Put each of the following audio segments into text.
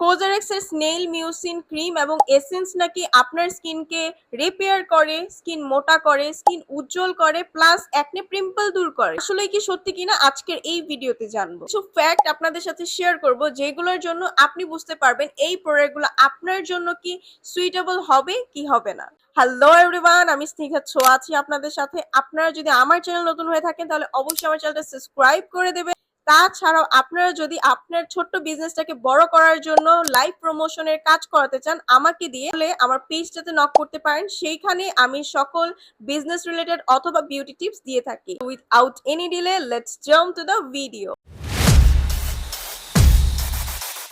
কোজারেক্সের snail mucin cream এবং essence নাকি আপনার স্কিনকে রিপেয়ার করে, স্কিন মোটা করে, স্কিন উজ্জ্বল করে প্লাস একনে পিম্পল দূর করে। আসলে কি সত্যি কিনা? আজকের এই ভিডিওতে জানব। কিছু ফ্যাক্ট আপনাদের সাথে শেয়ার করব, যেগুলোর জন্য আপনি বুঝতে পারবেন এই প্রোডাক্টগুলো আপনার জন্য কি সুইটেবল হবে, কি হবে না। হ্যালো এভরিওয়ান আমি স্নিগ্ধা ছো আছি আপনাদের সাথে। আপনারা যদি আমার চ্যানেল নতুন হয়ে থাকেন, তাহলে অবশ্যই আমার চ্যানেলটা সাবস্ক্রাইব করে দেবেন। তাছাড়াও আপনারা যদি আপনার ছোট্ট বিজনেসটাকে বড় করার জন্য লাইভ প্রমোশনের কাজ করাতে চান, আমাকে দিয়ে আমার পেজটাতে নক করতে পারেন। সেইখানে আমি সকল বিজনেস রিলেটেড অথবা বিউটি টিপস দিয়ে থাকি। Without any delay let's jump to the video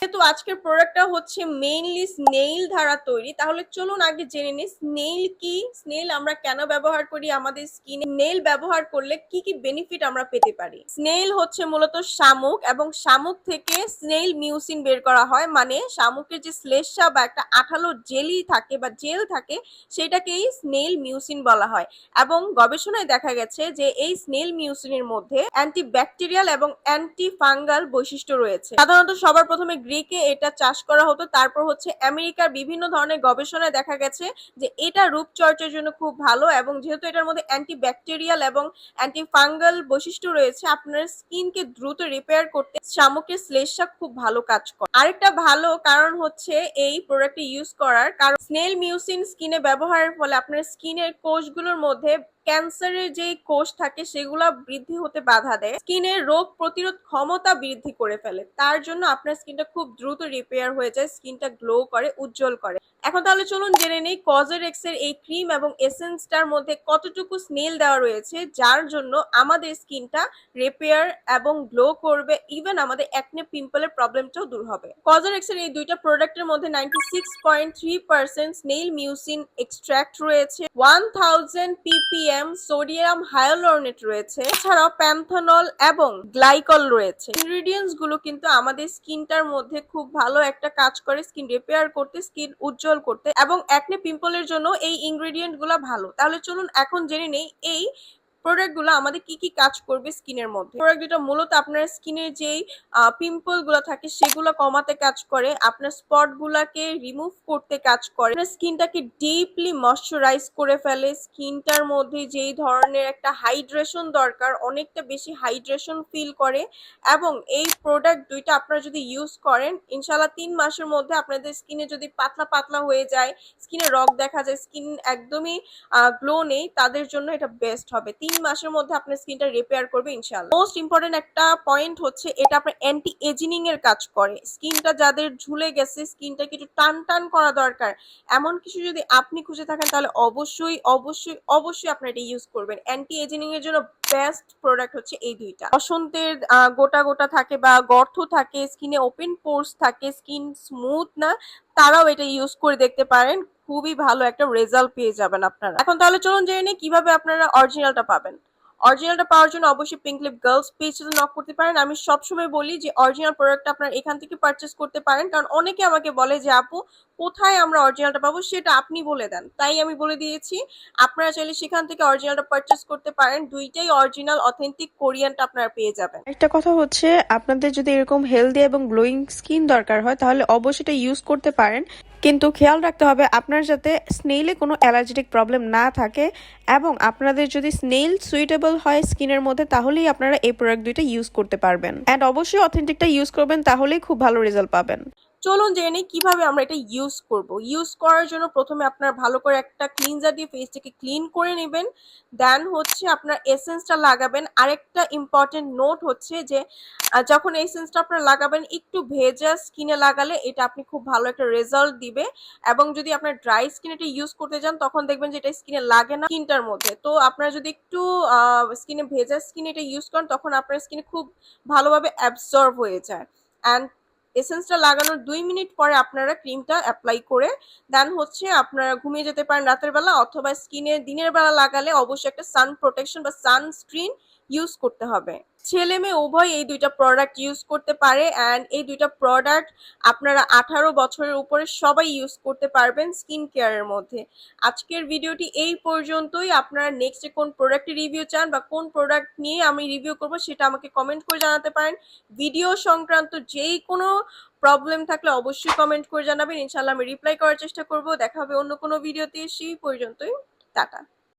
যেহেতু আজকের প্রোডাক্টটা হচ্ছে মেইনলি স্নেইল দ্বারা তৈরি, তাহলে চলুন আগে জেনে নিই স্নেইল কি? স্নেইল আমরা কেন ব্যবহার করি আমাদের স্কিনে নেইল ব্যবহার করলে কি কি বেনিফিট আমরা পেতে পারি? স্নেইল হচ্ছে মূলত শামুক এবং শামুক থেকে স্নেইল মিউসিন বের করা হয় মানে শামুকের যে শ্লেষ্মা বা একটা আঠালো জেলি থাকে বা জেল থাকে, সেটাকেই স্নেইল মিউসিন বলা হয়। এবং গবেষণায় দেখা গেছে যে এই স্নেইল মিউসিনের মধ্যে অ্যান্টি ব্যাকটেরিয়াল এবং অ্যান্টি ফাঙ্গাল বৈশিষ্ট্য রয়েছে। সাধারণত সবার প্রথমে গ্রিকে এটা চাষ করা হতো। তারপর হচ্ছে আমেরিকার বিভিন্ন ধরনের গবেষণায় দেখা গেছে যে এটা রূপচর্চার জন্য খুব ভালো এবং যেহেতু এটার মধ্যে অ্যান্টি ব্যাকটেরিয়াল এবং অ্যান্টি ফাঙ্গাল বৈশিষ্ট্য রয়েছে, আপনার স্কিনকে দ্রুত রিপেয়ার করতে শামুকের শ্লেষা খুব ভালো কাজ করে। আরেকটা ভালো কারণ হচ্ছে এই প্রোডাক্টটি ইউজ করার কারণ স্নেল মিউসিন স্কিনে ব্যবহারের ফলে আপনার স্কিনের কোষগুলোর মধ্যে ক্যান্সারের যে কোষ থাকে, সেগুলা বৃদ্ধি হতে বাধা দেয়। স্কিনের রোগ প্রতিরোধ ক্ষমতা বৃদ্ধি করে ফেলে। তার জন্য আপনার স্কিনটা খুব দ্রুত রিপেয়ার হয়ে যায়, স্কিনটা গ্লো করে, উজ্জ্বল করে। এখন তাহলে চলুন জেনে নেই কজেরেক্স এর এই ক্রিম এবং এসেন্সটার মধ্যে কতটুকু স্নেল দেওয়া রয়েছে, যার জন্য আমাদের স্কিনটা রিপেয়ার এবং গ্লো করবে ইভেন আমাদের একনে পিম্পলের প্রবলেমটাও দূর হবে। কজেরেক্স এর এই দুইটা প্রোডাক্টের মধ্যে ninety six point three percent snail mucin extract রয়েছে one thousand PPM sodium hyaluronate রয়েছে, এছাড়াও প্যান্থনল এবং গ্লাইকল রয়েছে। ইনগ্রিডিয়েন্টসগুলো কিন্তু আমাদের স্কিনটার মধ্যে খুব ভালো একটা কাজ করে স্কিন রিপেয়ার করতে স্কিন উজ্জ্বল করতে এবং অ্যাকনে পিম্পলের জন্য এই ইনগ্রেডিয়েন্টগুলো ভালো। তাহলে চলুন এখন জেনে নেই এই প্রোডাক্টগুলো আমাদের কি কি কাজ করবে স্কিনের মধ্যে? প্রোডাক্ট মূলত আপনার স্কিনের যেই পিম্পলগুলো থাকে সেগুলো কমাতে কাজ করে, আপনার স্পট গুলাকে রিমুভ করতে কাজ করে, আপনার স্কিনটাকে ডিপলি ময়শ্চারাইজ করে ফেলে স্কিনটার মধ্যে যেই ধরনের একটা হাইড্রেশন দরকার, অনেকটা বেশি হাইড্রেশন ফিল করে এবং এই প্রোডাক্ট দুইটা আপনারা যদি ইউজ করেন ইনশাল্লাহ তিন মাসের মধ্যে আপনাদের স্কিনে যদি পাতলা পাতলা হয়ে যায় স্কিনে রক দেখা যায় স্কিন একদমই গ্লো নেই, তাদের জন্য এটা বেস্ট হবে। তিন মাসের মধ্যে আপনার স্কিনটা রিপেয়ার করবে ইনশাল্লাহ মোস্ট ইম্পর্টেন্ট একটা পয়েন্ট হচ্ছে এটা আপনার অ্যান্টি এজিনিং এর কাজ করে। স্কিনটা যাদের ঝুলে গেছে স্কিনটা কিছু টান টান করা দরকার। এমন কিছু যদি আপনি খুঁজে থাকেন, তাহলে অবশ্যই অবশ্যই অবশ্যই আপনার এটা ইউজ করবেন। অ্যান্টি এজিনিং এর জন্য বেস্ট প্রোডাক্ট হচ্ছে এই দুইটা। বসন্তের গোটা গোটা থাকে বা গর্ত থাকে স্কিনে ওপেন পোর্স থাকে স্কিন স্মুথ না, তারাও এটা ইউজ করে দেখতে পারেন। খুবই ভালো একটা রেজাল্ট পেয়ে যাবেন আপনারা। এখন তাহলে চলুন জেনে নিই কীভাবে আপনারা অরিজিনালটা পাবেন। অরিজিনালটা পাওয়ার জন্য অবশ্যই পিঙ্ক লিপ গার্লস পেজে নক করতে পারেন। আমি সবসময় বলি যে অরিজিনাল প্রোডাক্টটা আপনার এখান থেকে পারচেস করতে পারেন। কারণ অনেকে আমাকে বলে যে, আপু, কোথায় আমরা অরিজিনালটা পাবো? সেটা আপনি বলে দেন। তাই আমি বলে দিয়েছি, আপনারা চাইলে সেখান থেকে অরিজিনালটা পারচেস করতে পারেন। দুইটাই অরিজিনাল অথেন্টিক কোরিয়ানটা আপনারা পেয়ে যাবেন। একটা কথা হচ্ছে, আপনাদের যদি এরকম হেলদি এবং গ্লোয়িং স্কিন দরকার হয়, তাহলে অবশ্যই এটা ইউজ করতে পারেন। কিন্তু খেয়াল রাখতে হবে, আপনার যাতে স্নেইলে কোনো অ্যালার্জেটিক প্রবলেম না থাকে এবং আপনাদের যদি স্নেইল সুইটেবল হয় স্কিনের মধ্যে, তাহলেই আপনারা এই প্রোডাক্ট দুইটা ইউজ করতে পারবেন। অ্যান্ড অবশ্যই অথেন্টিকটা ইউজ করবেন, তাহলেই খুব ভালো রেজাল্ট পাবেন। চলুন জেনে নিই কীভাবে আমরা এটা ইউজ করব। ইউজ করার জন্য প্রথমে আপনার ভালো করে একটা ক্লিনজার দিয়ে ফেসটাকে ক্লিন করে নেবেন। দেন হচ্ছে আপনার এসেন্সটা লাগাবেন। আরেকটা ইম্পর্টেন্ট নোট হচ্ছে যে যখন এসেন্সটা আপনার লাগাবেন, একটু ভেজা স্কিনে লাগালে এটা আপনি খুব ভালো একটা রেজাল্ট দিবে। এবং যদি আপনার ড্রাই স্কিন এটা ইউজ করতে যান, তখন দেখবেন যে এটা স্কিনে লাগে না স্কিনটার মধ্যে। তো আপনারা যদি একটু স্কিনে ভেজা স্কিন এটা ইউজ করেন, তখন আপনার স্কিনে খুব ভালোভাবে অ্যাবজর্ব হয়ে যায়। অ্যান্ড এসেন্সটা লাগানোর দুই মিনিট পরে আপনারা ক্রিমটা অ্যাপ্লাই করে দেন হচ্ছে আপনারা ঘুমিয়ে যেতে পারেন রাতের বেলা অথবা স্কিনে দিনের বেলা লাগালে অবশ্যই একটা সান প্রোটেকশন বা সানস্ক্রিন ইউজ করতে হবে। ছেলে মেয়ে উভয় এই দুইটা প্রোডাক্ট ইউজ করতে পারে অ্যান্ড এই দুইটা প্রোডাক্ট আপনারা আঠারো বছরের উপরে সবাই ইউজ করতে পারবেন স্কিন কেয়ারের মধ্যে। আজকের ভিডিওটি এই পর্যন্তই। আপনারা নেক্সট কোন প্রোডাক্টের রিভিউ চান বা কোন প্রোডাক্ট নিয়ে আমি রিভিউ করব সেটা আমাকে কমেন্ট করে জানাতে পারেন। ভিডিও সংক্রান্ত যেই কোনো প্রবলেম থাকলে অবশ্যই কমেন্ট করে জানাবেন। ইনশাল্লাহ আমি রিপ্লাই করার চেষ্টা করব। দেখা হবে অন্য কোনো ভিডিওতে সেই পর্যন্তই। টাটা।